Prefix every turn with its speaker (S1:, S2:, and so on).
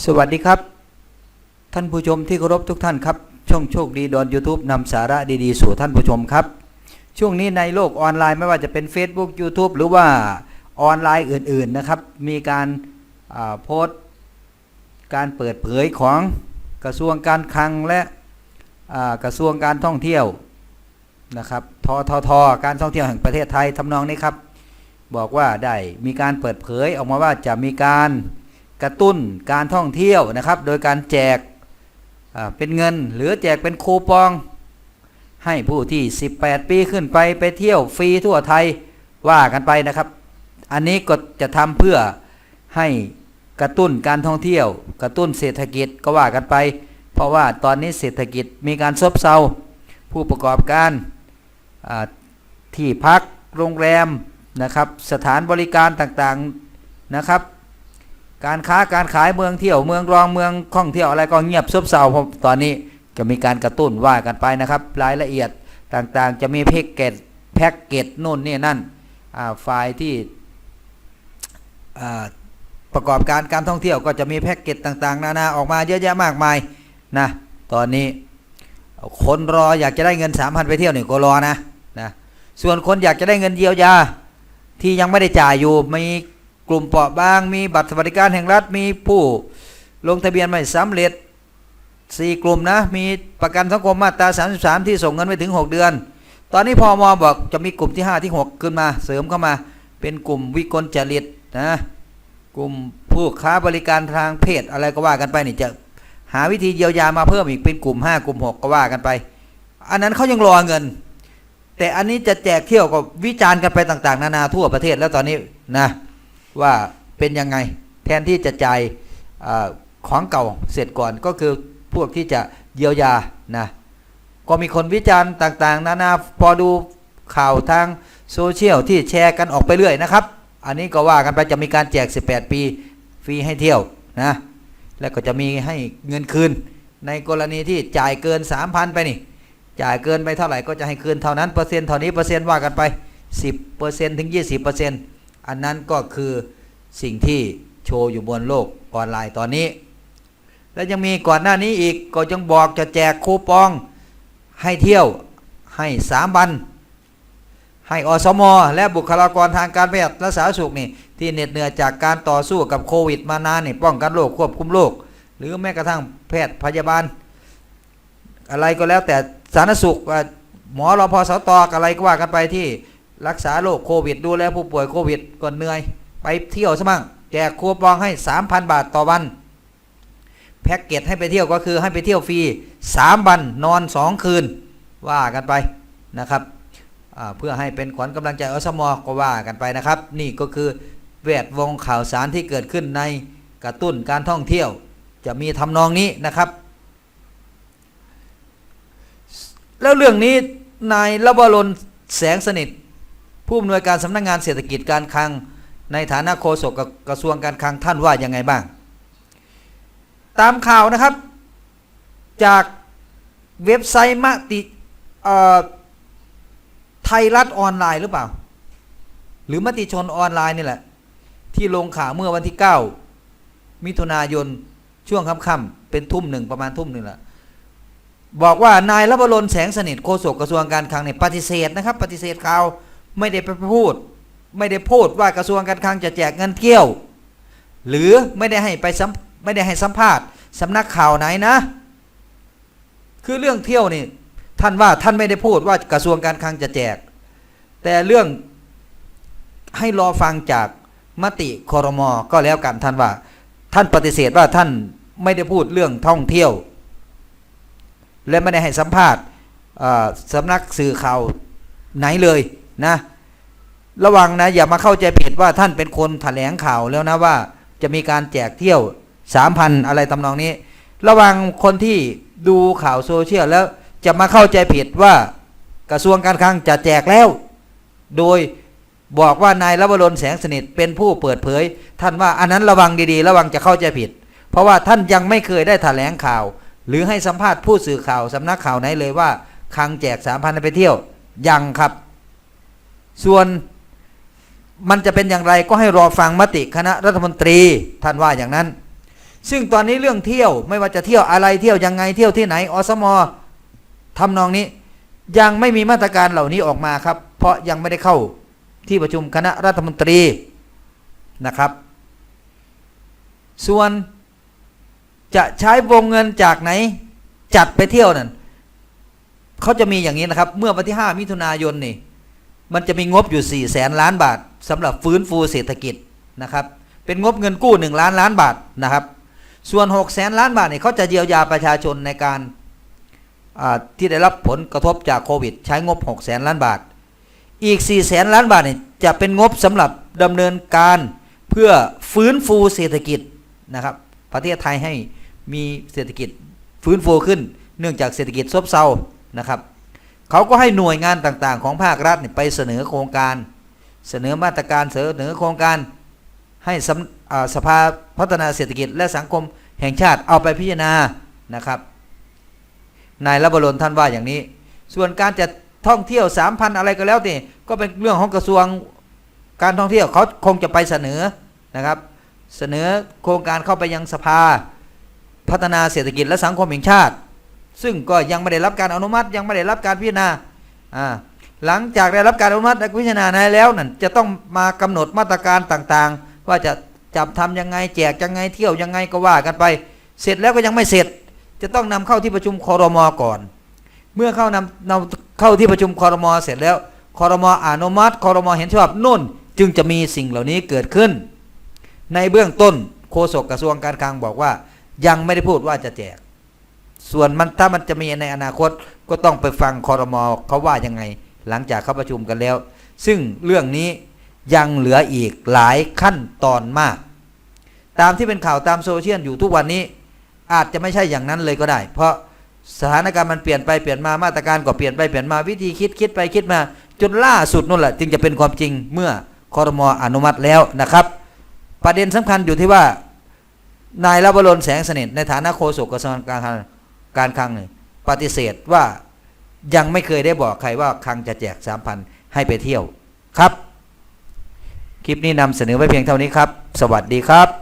S1: สวัสดีครับ ท่านผู้ชมที่เคารพทุกท่านครับ ช่องโชคดีดอน YouTube นำสาระดีๆ สู่ท่านผู้ชมครับ ช่วงนี้ในโลกออนไลน์ไม่ว่าจะเป็น Facebook YouTube หรือว่าออนไลน์อื่นๆนะครับ มีการโพสต์การเปิดเผยของกระทรวงการคลังและกระทรวงการท่องเที่ยวนะครับทททการท่องเที่ยวแห่งประเทศไทยทำนองนี้ครับ บอกว่าได้มีการเปิดเผยออกมาว่าจะมีการ กระตุ้นการท่องเที่ยวนะครับ โดยการแจกเป็นเงิน หรือแจกเป็นคูปอง ให้ผู้ที่ 18 ปีขึ้นไปไปเที่ยวฟรีทั่วไทยว่ากันไปนะครับ อันนี้ก็จะทำเพื่อให้กระตุ้นการท่องเที่ยว กระตุ้นเศรษฐกิจก็ว่ากันไป เพราะว่าตอนนี้เศรษฐกิจมีการซบเซาผู้ประกอบการที่พักโรงแรมนะครับ สถานบริการต่างๆนะครับ การค้าการขายเมืองเที่ยวเมืองรองเมืองท่องเที่ยวอะไรก็เงียบซบเซาเพราะตอนนี้จะมีการกระตุ้นว่ากันไปนะครับ รายละเอียดต่างๆ จะมีแพ็กเกจแพ็กเกจนู่นนี่นั่นอ่าฝ่ายที่ประกอบการการท่องเที่ยวก็จะมีแพ็กเกจต่างๆ นานาออกมาเยอะแยะมากมายนะตอนนี้คนรออยากจะได้เงิน3,000ไปเที่ยวนี่ก็รอนะนะส่วนคนอยากจะได้เงินเยียวยาที่ยังไม่ได้จ่ายอยู่มี กลุ่มเปราะบาง มีบัตรสวัสดิการแห่งรัฐมีผู้ลงทะเบียนไม่สำเร็จ 4 กลุ่มนะ มีประกันสังคมมาตรา 33 ที่ส่งเงินไปถึง 6 เดือน ตอนนี้พอมอบอกจะมีกลุ่มที่ 5 ที่ 6 ขึ้นมา เสริมเข้ามา เป็นกลุ่มวิกลจริตนะกลุ่มผู้ค้าบริการทางเพศอะไรก็ว่ากันไปนี่จะหาวิธีเยียวยามาเพิ่มอีกเป็นกลุ่ม 5 กลุ่ม 6 ก็ว่ากันไป อันนั้นเขายังรอเงิน แต่อันนี้จะแจกเที่ยวก็วิจารณ์กันไปต่าง ๆ นานาทั่วประเทศแล้วตอนนี้นะ ว่าเป็นยังไง แทนที่จะจ่ายอของเก่าเสร็จก่อนก็คือพวกที่จะเยียวยานะก็มีคนวิจารณ์ต่างๆ นานาพอดูข่าวทางโซเชียลที่แชร์กันออกไปเรื่อยนะครับ อันนี้ก็ว่ากันไปจะมีการแจก 18 ปีฟรีให้เที่ยวนะแล้วก็จะมีให้เงินคืน ในกรณีที่จ่ายเกิน 3,000 ไปนี่ จ่ายเกินไปเท่าไหร่ก็จะให้คืนเท่านั้นเปอร์เซ็นต์เท่านี้เปอร์เซ็นต์ว่ากันไป 10%ถึง 20% อันนั้นก็คือสิ่งที่โชว์อยู่บนโลกออนไลน์ตอนนี้ แล้วยังมีก่อนหน้านี้อีกก็ยังบอกจะแจกคูปองให้เที่ยวให้สามวัน ให้อสมและบุคลากรทางการแพทย์และสาธารณสุขนี่ที่เหน็ดเหนื่อยจากการต่อสู้กับโควิดมานานนี่ป้องกันโรคควบคุมโรคหรือแม้กระทั่งแพทย์พยาบาล อะไรก็แล้วแต่สาธารณสุขหมอรอพอสตออะไรก็ว่ากันไปที่ รักษาโรคโควิด ดูแลผู้ป่วยโควิดก็เหนื่อย ไปเที่ยวซะบ้างแจกคูปองให้ 3,000 บาทต่อวัน แพ็กเกจให้ไปเที่ยวก็คือให้ไปเที่ยวฟรี 3 วันนอน 2 คืน ว่ากันไปนะครับเพื่อให้เป็นขวัญกำลังใจอสมอก็ว่ากันไปนะครับ นี่ก็คือแวดวงข่าวสารที่เกิดขึ้นในกระตุ้นการท่องเที่ยว จะมีทำนองนี้นะครับ แล้วเรื่องนี้นายละวรนแสงสนิท ผู้อำนวยการสำนักงงานเศรษฐกิจการคลัง ในฐานะโฆษกกระทรวงการคลังท่านว่ายังไงบ้าง ตามข่าวนะครับจากเว็บไซต์มติไทยรัฐออนไลน์หรือเปล่า หรือมติชนออนไลน์นี่แหละ ที่ลงข่าวเมื่อวันที่ 9 มิถุนายนช่วงค่ำๆเป็นทุ่มหนึ่งประมาณทุ่มหนึ่งละบอกว่านายรับรนแสงสนิทโฆษกกระทรวงการคลังเนี่ยปฏิเสธนะครับ ปฏิเสธข่าว ไม่ได้ไปพูด ไม่ได้พูดว่ากระทรวงการคลังจะแจกเงินเที่ยว หรือไม่ได้ให้ไปไม่ได้ให้สัมภาษณ์สำนักข่าวไหนนะ คือเรื่องเที่ยวนี่ท่านว่าท่านไม่ได้พูดว่ากระทรวงการคลังจะแจก แต่เรื่องให้รอฟังจากมติคอรมอก็แล้วกันท่านว่า ท่านปฏิเสธว่าท่านไม่ได้พูดเรื่องท่องเที่ยว และไม่ได้ให้สัมภาษณ์สำนักสื่อข่าวไหนเลย นะระวังนะ อย่ามาเข้าใจผิดว่าท่านเป็นคนแถลงข่าวแล้วนะว่า จะมีการแจกเที่ยวสามพันอะไรตำนองนี้ ระวังคนที่ดูข่าวโซเชียลแล้วจะมาเข้าใจผิดว่ากระทรวงการคลังจะแจกแล้ว โดยบอกว่านายรัวรนแสงสนิทเป็นผู้เปิดเผย ท่านว่าอันนั้นระวังดีๆ ระวังจะเข้าใจผิด เพราะว่าท่านยังไม่เคยได้แถลงข่าว หรือให้สัมภาษณ์ผู้สื่อข่าวสำนักข่าวไหนเลยว่าคลังแจกสามพันไปเที่ยวยังครับ ส่วนมันจะเป็นอย่างไรก็ให้รอฟังมติคณะรัฐมนตรีท่านว่าอย่างนั้น ซึ่งตอนนี้เรื่องเที่ยวไม่ว่าจะเที่ยวอะไรเที่ยวยังไงเที่ยวที่ไหนอสมอทำนองนี้ยังไม่มีมาตรการเหล่านี้ออกมาครับ เพราะยังไม่ได้เข้าที่ประชุมคณะรัฐมนตรีนะครับ ส่วนจะใช้วงเงินจากไหนจัดไปเที่ยวนั่นเขาจะมีอย่างนี้นะครับ เมื่อวันที่ 5 มิถุนายนนี่ มันจะมีงบอยู่4แสนล้านบาทสำหรับฟื้นฟูเศรษฐกิจนะครับ เป็นงบเงินกู้ 1 ล้านล้านบาทนะครับ ส่วน6แสนล้านบาทเนี่ยเขาจะเยียวยาประชาชนในการที่ได้รับผลกระทบจากโควิด ใช้งบ6แสนล้านบาท อีก4แสนล้านบาทเนี่ยจะเป็นงบสำหรับดำเนินการเพื่อฟื้นฟูเศรษฐกิจนะครับ ประเทศไทยให้มีเศรษฐกิจฟื้นฟูขึ้น เนื่องจากเศรษฐกิจซบเซานะครับ เขาก็ให้หน่วยงานต่างๆ ของภาครัฐไปเสนอโครงการ เสนอมาตรการเสนอโครงการ ให้สสภาพัฒนาเศรษฐกิจและสังคมแห่งชาติเอาไปพิจารณานะครับนายรับบรนท่านว่าอย่างนี้ ส่วนการจะท่องเที่ยว 3,000 อะไรก็แล้วแต่ก็เป็นเรื่องของกระทรวงการท่องเที่ยวเขาคงจะไปเสนอนะครับ เสนอโครงการเข้าไปยังสภา พัฒนาเศรษฐกิจและสังคมแห่งชาติ ซึ่งก็ยังไม่ได้รับการอนุมัติ ยังไม่ได้รับการพิจารณาหลังจากได้รับการอนุมัติและพิจารณาในแล้วนั่นจะต้องมากำหนดมาตรการต่างๆ ว่าจะจับทำยังไงแจกยังไงเที่ยวยังไงก็ว่ากันไป เสร็จแล้วก็ยังไม่เสร็จ จะต้องนำเข้าที่ประชุมคอรมอก่อน เมื่อเข้านำนำเข้าที่ประชุมคอรมอเสร็จแล้วคอรมออนุมัติคอรมอเห็นชอบนุ่น จึงจะมีสิ่งเหล่านี้เกิดขึ้น ในเบื้องต้นโฆษกกระทรวงการคลังบอกว่า ยังไม่ได้พูดว่าจะแจก ส่วนมันถ้ามันจะมีในอนาคตก็ต้องไปฟังคอรมอเขาว่ายังไง หลังจากเขาประชุมกันแล้ว ซึ่งเรื่องนี้ยังเหลืออีกหลายขั้นตอนมาก ตามที่เป็นข่าวตามโซเชียลอยู่ทุกวันนี้ อาจจะไม่ใช่อย่างนั้นเลยก็ได้ เพราะสถานการณ์มันเปลี่ยนไปเปลี่ยนมามาตรการก็เปลี่ยนไปเปลี่ยนมาวิธีคิดคิดไปคิดมา จนล่าสุดนั่นแหละจึงจะเป็นความจริงเมื่อคอรมออนุมัติแล้วนะครับ ประเด็นสำคัญอยู่ที่ว่านายรับบรนแสงสนิทในฐานะโฆษกกระทรวงการคลัง การคลังปฏิเสธว่ายังไม่เคยได้บอกใครว่าคลังจะแจกสามพันให้ไปเที่ยวครับ คลิปนี้นำเสนอไว้เพียงเท่านี้ครับ สวัสดีครับ